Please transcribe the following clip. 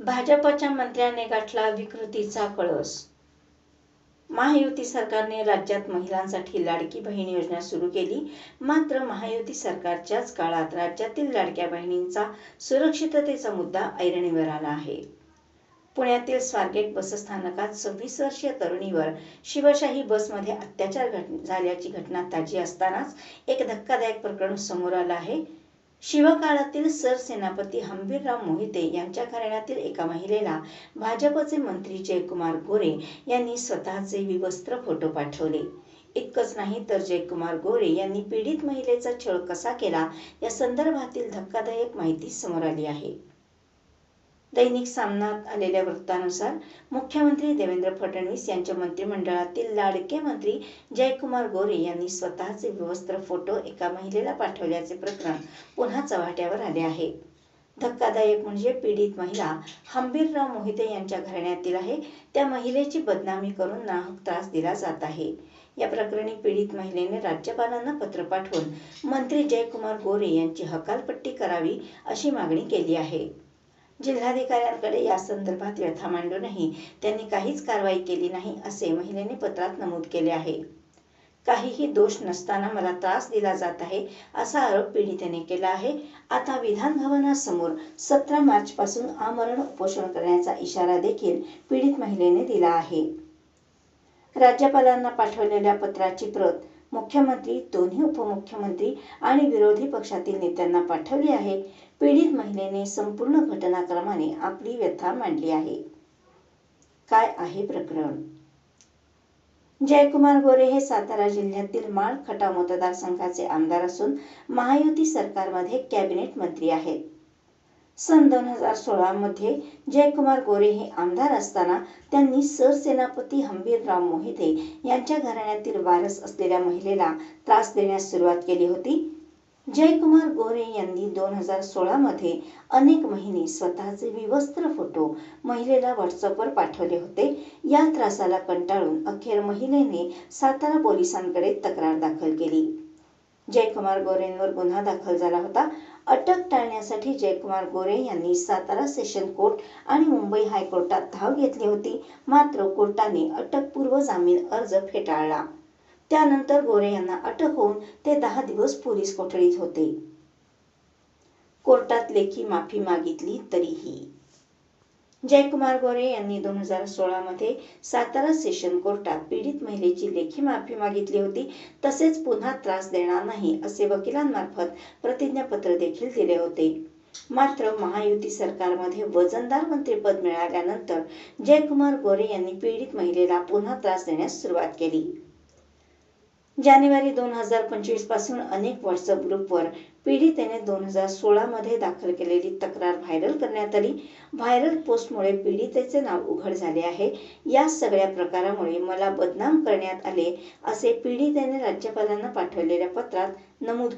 भाजपच्या मंत्र्याने गाठला विकृतीचा कळस. महायुती सरकारने राज्यात महिलांसाठी लाडकी बहीण योजना सुरू केली. मात्र महायुती सरकारच्याच काळात राज्यातील लाडक्या बहिणींचा सुरक्षिततेचा मुद्दा ऐरणीवर आला आहे. पुण्यातील स्वारगेट बसस्थानकात सव्वीस वर्षीय तरुणीवर शिवशाही बसमध्ये अत्याचार घट झाल्याची घटना ताजी असतानाच एक धक्कादायक प्रकरण समोर आलं आहे. शिवकाळातील सरसेनापती हंबीरराव मोहिते यांच्या घराण्यातील एका महिलेला भाजपचे मंत्री जयकुमार गोरे यांनी स्वतःचे विवस्त्र फोटो पाठवले. इतकंच नाही तर जयकुमार गोरे यांनी पीडित महिलेचा छळ कसा केला या संदर्भातील धक्कादायक माहिती समोर आली आहे. दैनिक सामनात आलेल्या वृत्तानुसार मुख्यमंत्री देवेंद्र फडणवीस यांच्या मंत्रिमंडळातील लाडके मंत्री जयकुमार गोरे यांनी स्वतःचे विवस्त्र फोटो एका महिलेला पाठवल्याचे प्रकरण पुन्हा चव्हाट्यावर आले आहे. धक्कादायक म्हणजे पीडित महिला हंबीरराव मोहिते यांच्या घराण्यातील आहे. त्या महिलेची बदनामी करून नाहक त्रास दिला जात आहे. या प्रकरणी पीडित महिलेने राज्यपालांना पत्र पाठवून मंत्री जयकुमार गोरे यांची हकालपट्टी करावी अशी मागणी केली आहे. जिल्हाधिकाऱ्यांकडे या संदर्भात व्यथा मांडूनही त्यांनी काहीच कारवाई केली नाही असे महिलेने पत्रात नमूद केले आहे. काहीही दोष नसताना मला त्रास दिला जात आहे असा आरोप पीडितेने केला आहे. आता विधान भवनासमोर सतरा मार्च पासून आमरण उपोषण करण्याचा इशारा देखील पीडित महिलेने दिला आहे. राज्यपालांना पाठवलेल्या पत्राची प्रत मुख्यमंत्री दोन्ही उपमुख्यमंत्री आणि विरोधी पक्षातील नेत्यांना पाठवली आहे. पीडित महिलेने संपूर्ण घटनाक्रमाने आपली व्यथा मांडली आहे. काय आहे प्रकरण? जयकुमार गोरे हे सातारा जिल्ह्यातील माळ खटाव मतदारसंघाचे आमदार असून महायुती सरकारमध्ये कॅबिनेट मंत्री आहेत. सन दोन हजार सोळामध्ये जयकुमार गोरे हे आमदार असताना त्यांनी सरसेनापती हंबीरराव मोहिते यांच्या घराण्यातील वारस असलेल्या महिलेला त्रास देण्यास सुरुवात केली होती. जयकुमार गोरे यांनी दोन हजार सोळामध्ये अनेक महिने स्वतःचे विवस्त्र फोटो महिलेला व्हॉट्सअपवर पाठवले होते. या त्रासाला कंटाळून अखेर महिलेने सातारा पोलिसांकडे तक्रार दाखल केली. जयकुमार गोरेंवर गुन्हा दाखल झाला होता. अटक टाळण्यासाठी जयकुमार गोरे यांनी सातारा सेशन कोर्ट आणि मुंबई हायकोर्टात धाव घेतली होती. मात्र कोर्टाने अटकपूर्व जामीन अर्ज फेटाळला. त्यानंतर गोरे यांना अटक होऊन ते दहा दिवस पोलीस कोठडीत होते. कोर्टात लेखी माफी मागितली तरीही. जयकुमार गोरे यांनी दोन हजार सोळामध्ये सातारा सेशन कोर्टात पीडित महिलेची लेखी माफी मागितली होती. तसेच पुन्हा त्रास देणार नाही असे वकिलांमार्फत प्रतिज्ञापत्र देखील दिले होते. मात्र महायुती सरकारमध्ये वजनदार मंत्रिपद मिळाल्यानंतर जयकुमार गोरे यांनी पीडित महिलेला पुन्हा त्रास देण्यास सुरुवात केली. जानेवारी दोन हजार पंचवीसपासून अनेक व्हॉट्सअप ग्रुपवर पीडितेने दोन हजार सोळामध्ये दाखल केलेली तक्रार व्हायरल करण्यात आली. व्हायरल पोस्टमुळे पीडितेचे नाव उघड झाले आहे. या सगळ्या प्रकारामुळे मला बदनाम करण्यात आले असे पीडितेने राज्यपालांना पाठवलेल्या पत्रात नमूद